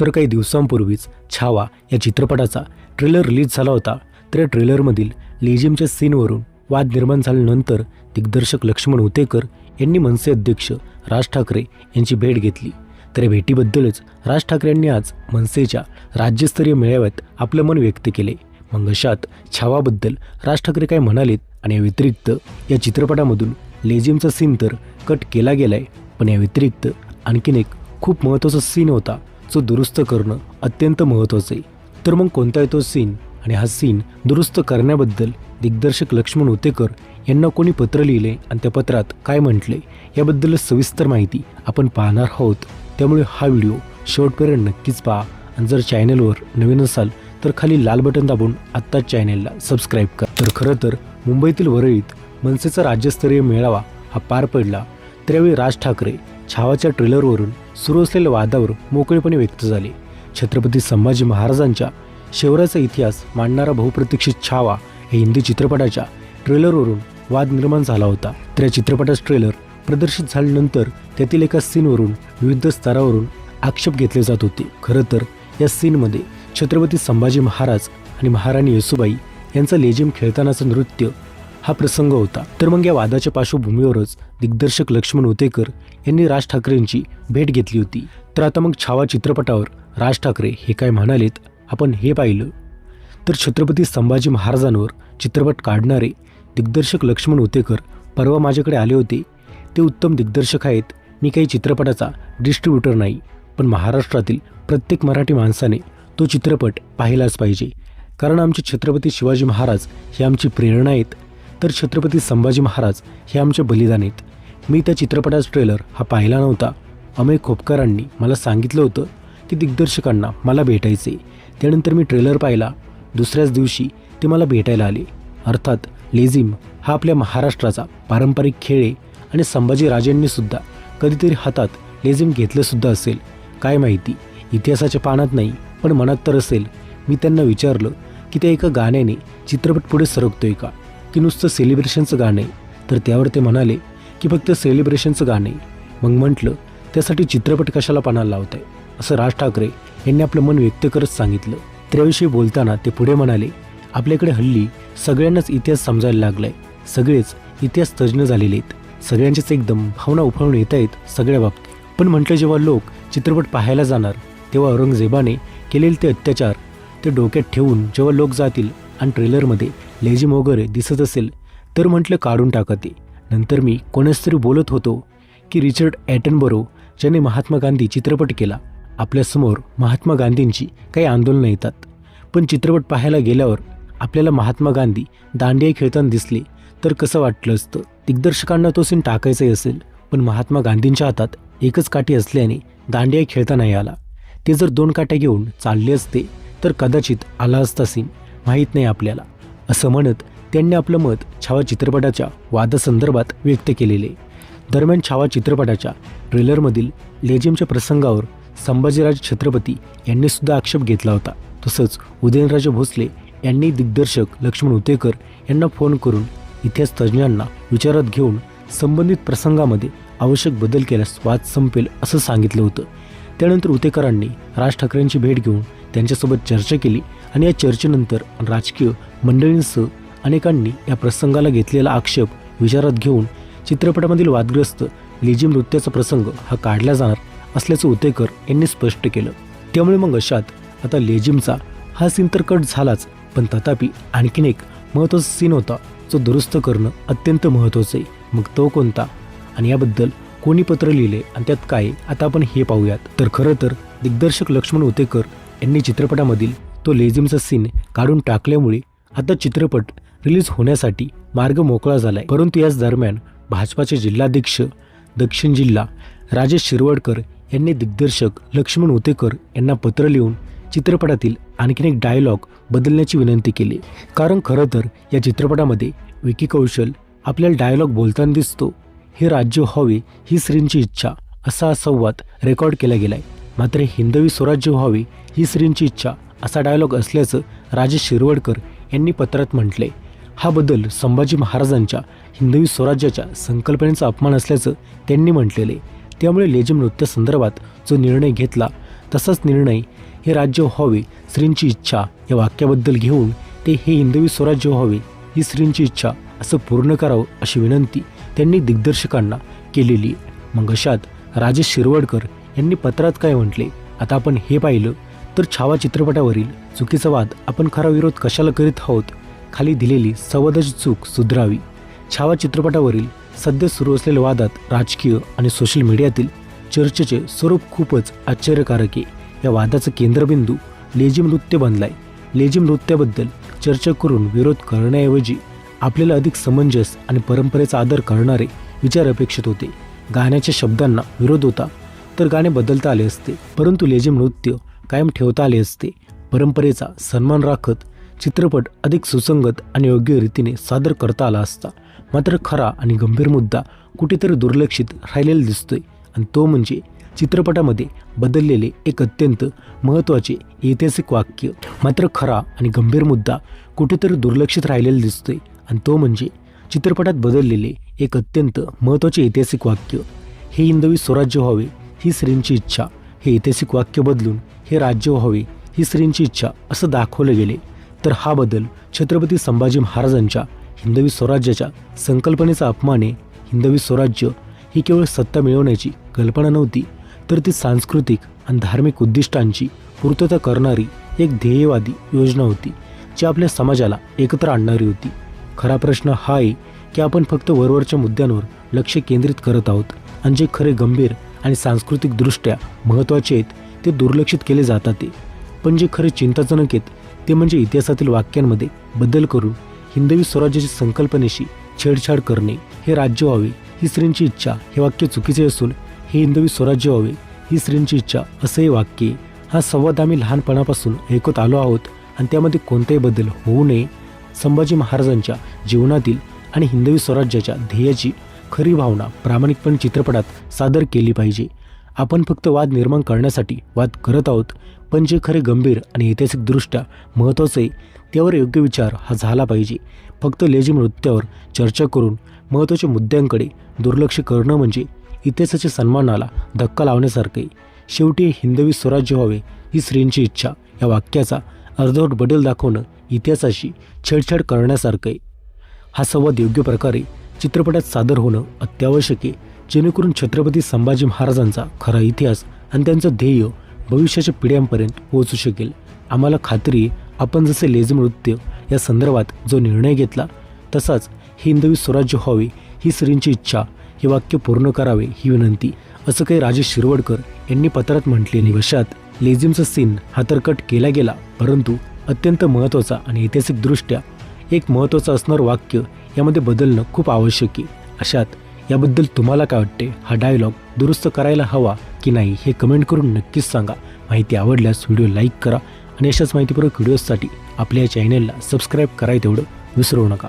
तर काही दिवसांपूर्वीच छावा या चित्रपटाचा ट्रेलर रिलीज झाला होता. तर या ट्रेलरमधील लेझिमच्या सीनवरून वाद निर्माण झाल्यानंतर दिग्दर्शक लक्ष्मण उतेकर यांनी मनसे अध्यक्ष राज ठाकरे यांची भेट घेतली. तर या भेटीबद्दलच राज ठाकरे यांनी आज मनसेच्या राज्यस्तरीय मेळाव्यात आपलं मन व्यक्त केले. मग अशात छावाबद्दल राज ठाकरे काय म्हणालेत आणि या व्यतिरिक्त या चित्रपटामधून लेझिमचा सीन तर कट केला गेलाय. पण या व्यतिरिक्त आणखीन एक खूप महत्त्वाचा सीन होता. जो दुरुस्त करणं अत्यंत महत्त्वाचं आहे. तर मग कोणता येतो तो सीन? आणि हा सीन दुरुस्त करण्याबद्दल दिग्दर्शक लक्ष्मण उतेकर यांना कोणी पत्र लिहिले आणि त्या पत्रात काय म्हटले याबद्दल सविस्तर माहिती आपण पाहणार आहोत. त्यामुळे हा व्हिडिओ शेवटपर्यंत नक्कीच पहा. आणि जर चॅनलवर नवीन असाल तर खाली लाल बटन दाबून आत्ताच चॅनेलला सबस्क्राईब करा. तर खरं तर मुंबईतील वरळीत मनसेचा राज्यस्तरीय मेळावा हा पार पडला. त्यावेळी राज ठाकरे छावाच्या ट्रेलरवरून सुरू असलेल्या वादावर मोकळेपणे व्यक्त झाले. छत्रपती संभाजी महाराजांच्या शौर्याचा इतिहास मांडणारा बहुप्रतीक्षित छावा हे हिंदी चित्रपटाच्या ट्रेलरवरून वाद निर्माण झाला होता. तर या चित्रपटाचं ट्रेलर प्रदर्शित झाल्यानंतर त्यातील एका सीनवरून विविध स्तरावरून आक्षेप घेतले जात होते. खरं तर या सीनमध्ये छत्रपती संभाजी महाराज आणि महाराणी येसुबाई यांचा लेझिम खेळतानाचं नृत्य हा प्रसंग होता. तर मग या वादाच्या पार्श्वभूमीवरच दिग्दर्शक लक्ष्मण उतेकर यांनी राज ठाकरेंची भेट घेतली होती. तर आता मग छावा चित्रपटावर राज ठाकरे हे काय म्हणालेत आपण हे पाहिलं. तर छत्रपती संभाजी महाराजांवर चित्रपट काढणारे दिग्दर्शक लक्ष्मण उतेकर परवा माझ्याकडे आले होते. ते उत्तम दिग्दर्शक आहेत. मी काही चित्रपटाचा डिस्ट्रीब्युटर नाही पण महाराष्ट्रातील प्रत्येक मराठी माणसाने तो चित्रपट पाहिलाच पाहिजे. कारण आमचे छत्रपती शिवाजी महाराज हे आमची प्रेरणा आहेत. तर छत्रपती संभाजी महाराज हे आमचे बलिदान आहेत. मी त्या चित्रपटाचा ट्रेलर हा पाहिला नव्हता. अमय खोपकरांनी मला सांगितलं होतं की दिग्दर्शकांना मला भेटायचे त्यानंतर मी ट्रेलर पाहिला. दुसऱ्याच दिवशी ते मला भेटायला आले. अर्थात लेझिम हा आपल्या महाराष्ट्राचा पारंपरिक खेळ आहे आणि संभाजीराजेंनीसुद्धा कधीतरी हातात लेझिम घेतलंसुद्धा असेल. काय माहिती? इतिहासाच्या पानात नाही पण मनात तर असेल. मी त्यांना विचारलं की त्या एका गाण्याने चित्रपट पुढे सरकतोय का? की नुसतं सेलिब्रेशनचं गाणं आहे. तर त्यावर ते म्हणाले की फक्त सेलिब्रेशनचं गाणं आहे. मग म्हटलं त्यासाठी चित्रपट कशाला पानाला लावत आहे असं राज ठाकरे यांनी आपलं मन व्यक्त करत सांगितलं. त्याविषयी बोलताना ते पुढे म्हणाले आपल्याकडे हल्ली सगळ्यांनाच इतिहास समजायला लागलाय. सगळेच इतिहास तज्ज्ञ झालेले आहेत. सगळ्यांचेच एकदम भावना उफळून येत आहेत सगळ्या बाबतीत. पण म्हटलं जेव्हा लोक चित्रपट पाहायला जाणार तेव्हा औरंगजेबाने केलेले ते अत्याचार ते डोक्यात ठेवून जेव्हा लोक जातील आणि ट्रेलरमध्ये लेझिम वगैरे दिसत असेल तर म्हटलं काढून टाकते. नंतर मी कोणाच तरी बोलत होतो की रिचर्ड ॲटनबरो ज्याने महात्मा गांधी चित्रपट केला. आपल्यासमोर महात्मा गांधींची काही आंदोलनं येतात. पण चित्रपट पाहायला गेल्यावर आपल्याला महात्मा गांधी दांडिया खेळताना दिसले तर कसं वाटलं असतं? दिग्दर्शकांना तो सीन टाकायचाही असेल पण महात्मा गांधींच्या हातात एकच काठी असल्याने दांडिया खेळता नाही आला. ते जर दोन काट्या घेऊन चालले असते तर कदाचित आला असता सीन. माहीत नाही आपल्याला. असं म्हणत त्यांनी आपलं मत छावा चित्रपटाच्या वादासंदर्भात व्यक्त केलेले. दरम्यान छावा चित्रपटाच्या ट्रेलरमधील लेझिमच्या प्रसंगावर संभाजीराज छत्रपती यांनी सुद्धा आक्षेप घेतला होता. तसंच उदयनराजे भोसले यांनी दिग्दर्शक लक्ष्मण उतेकर यांना फोन करून इतिहास तज्ज्ञांना विचारात घेऊन संबंधित प्रसंगामध्ये आवश्यक बदल केल्यास वाद संपेल असं सांगितलं होतं. त्यानंतर उतेकरांनी राज ठाकरेंची भेट घेऊन त्यांच्यासोबत चर्चा केली आणि या चर्चेनंतर राजकीय मंडळींसह अनेकांनी या प्रसंगाला घेतलेला आक्षेप विचारात घेऊन चित्रपटामधील वादग्रस्त लेझिम नृत्याचा प्रसंग हा काढला जाणार असल्याचं उतेकर यांनी स्पष्ट केलं. त्यामुळे मग अशात आता लेझिमचा हा सीन तर कट झालाच पण तथापि आणखीन एक महत्त्वाचा सीन होता जो दुरुस्त करणं अत्यंत महत्त्वाचं आहे. मग तो कोणता? आणि याबद्दल कोणी पत्र लिहिले आणि त्यात काय आता आपण हे पाहूयात. तर खरं तर दिग्दर्शक लक्ष्मण उतेकर यांनी चित्रपटामधील तो लेझिमचा सीन काढून टाकल्यामुळे आता चित्रपट रिलीज होण्यासाठी मार्ग मोकळा झालाय. परंतु याच दरम्यान भाजपाचे जिल्हाध्यक्ष दक्षिण जिल्हा राजेश शिरवडकर यांनी दिग्दर्शक लक्ष्मण उतेकर यांना पत्र लिहून चित्रपटातील आणखीन एक डायलॉग बदलण्याची विनंती केली. कारण खरं तर या चित्रपटामध्ये विकी कौशल आपल्याला डायलॉग बोलताना दिसतो. हे राज्य व्हावे ही श्रींची इच्छा असा हा संवाद रेकॉर्ड केला गेलाय. मात्र हिंदवी स्वराज्य व्हावे ही श्रींची इच्छा असा डायलॉग असल्याचं राजेश शिरवडकर यांनी पत्रात म्हटले हा बदल संभाजी महाराजांच्या हिंदवी स्वराज्याच्या संकल्पनेचा अपमान असल्याचं त्यांनी म्हटलेले. त्यामुळे लेझिम नृत्यासंदर्भात जो निर्णय घेतला तसाच निर्णय हे राज्य व्हावे श्रींची इच्छा या वाक्याबद्दल घेऊन ते हे हिंदवी स्वराज्य व्हावे ही श्रींची इच्छा असं पूर्ण करावं अशी विनंती त्यांनी दिग्दर्शकांना केलेली मग अशात राजेश शिरवडकर यांनी पत्रात काय म्हटले? आता आपण हे पाहिलं. तर छावा चित्रपटावरील चुकीचा वाद आपण खरा विरोध कशाला करीत आहोत खाली दिलेली सवदच चूक सुधरावी. छावा चित्रपटावरील सध्या सुरू असलेल्या वादात राजकीय आणि सोशल मीडियातील चर्चेचे स्वरूप खूपच आश्चर्यकारक आहे. या वादाचं केंद्रबिंदू लेझिम नृत्य बनलाय. लेझिम नृत्याबद्दल चर्चा करून विरोध करण्याऐवजी आपल्याला अधिक समंजस आणि परंपरेचा आदर करणारे विचार अपेक्षित होते. गाण्याच्या शब्दांना विरोध होता तर गाणे बदलता आले असते. परंतु लेझिम नृत्य कायम ठेवता आले असते. परंपरेचा सन्मान राखत चित्रपट अधिक सुसंगत आणि योग्य रीतीने सादर करता आला असता. मात्र खरा आणि गंभीर मुद्दा कुठेतरी दुर्लक्षित राहिलेला दिसतोय आणि तो म्हणजे चित्रपटामध्ये बदललेले एक अत्यंत महत्त्वाचे ऐतिहासिक वाक्य. मात्र खरा आणि गंभीर मुद्दा कुठेतरी दुर्लक्षित राहिलेला दिसतोय आणि तो म्हणजे चित्रपटात बदललेले एक अत्यंत महत्त्वाचे ऐतिहासिक वाक्य. हे हिंदवी स्वराज्य व्हावे ही श्रींची इच्छा हे ऐतिहासिक वाक्य बदलून हे राज्य व्हावे ही श्रींची इच्छा असं दाखवलं गेले. तर हा बदल छत्रपती संभाजी महाराजांच्या हिंदवी स्वराज्याच्या संकल्पनेचा अपमान आहे. हिंदवी स्वराज्य ही केवळ सत्ता मिळवण्याची कल्पना नव्हती तर ती सांस्कृतिक आणि धार्मिक उद्दिष्टांची पूर्तता करणारी एक ध्येयवादी योजना होती जी आपल्या समाजाला एकत्र आणणारी होती. खरा प्रश्न हा आहे की आपण फक्त वरवरच्या मुद्द्यांवर लक्ष केंद्रित करत आहोत आणि जे खरे गंभीर आणि सांस्कृतिकदृष्ट्या महत्त्वाचे आहेत ते दुर्लक्षित केले जातात ते. पण जे खरे चिंताजनक आहेत ते म्हणजे इतिहासातील वाक्यांमध्ये बदल करून हिंदवी स्वराज्याच्या संकल्पनेशी छेडछाड करणे हे राज्य व्हावे ही स्त्रींची इच्छा हे वाक्य चुकीचे असून हे हिंदवी स्वराज्य व्हावे ही स्त्रींची इच्छा असं हे वाक्य हा संवाद आम्ही लहानपणापासून ऐकत आलो आहोत आणि त्यामध्ये कोणताही बदल होऊ नये. संभाजी महाराजांच्या जीवनातील आणि हिंदवी स्वराज्याच्या ध्येयाची खरी भावना प्रामाणिकपणे चित्रपटात सादर केली पाहिजे. आपण फक्त वाद निर्माण करण्यासाठी वाद करत आहोत पण जे खरे गंभीर आणि ऐतिहासिकदृष्ट्या महत्त्वाचे आहे त्यावर योग्य विचार हा झाला पाहिजे. फक्त लेझिम नृत्यावर चर्चा करून महत्त्वाच्या मुद्द्यांकडे दुर्लक्ष करणं म्हणजे इतिहासाच्या सन्मानाला धक्का लावण्यासारखे शेवटी हिंदवी स्वराज्य व्हावे ही स्त्रींची इच्छा. या वाक्याचा अर्धवट बदल दाखवणं इतिहासाशी छेडछाड करण्यासारखं आहे. हा संवाद योग्य प्रकारे चित्रपटात सादर होणं अत्यावश्यक आहे. जेणेकरून छत्रपती संभाजी महाराजांचा खरा इतिहास आणि त्यांचं ध्येय भविष्याच्या पिढ्यांपर्यंत पोहोचू शकेल. आम्हाला खात्री आपण जसे लेझिम नृत्य या संदर्भात जो निर्णय घेतला तसाच हिंदवी स्वराज्य व्हावे ही स्त्रींची इच्छा हे वाक्य पूर्ण करावे ही विनंती असं काही राजेश शिरवडकर यांनी पत्रात म्हटले वशात लेझिमचा सीन हा तर कट केला गेला परंतु अत्यंत महत्त्वाचा आणि ऐतिहासिकदृष्ट्या एक महत्त्वाचं असणारं वाक्य यामध्ये बदलणं खूप आवश्यक आहे. अशात याबद्दल तुम्हाला काय वाटते? हा डायलॉग दुरुस्त करायला हवा की नाही हे कमेंट करून नक्कीच सांगा. माहिती आवडल्यास व्हिडिओ लाईक करा आणि अशाच माहितीपूर्वक व्हिडिओजसाठी आपल्या चॅनेलला सबस्क्राईब कराय तेवढं विसरू नका.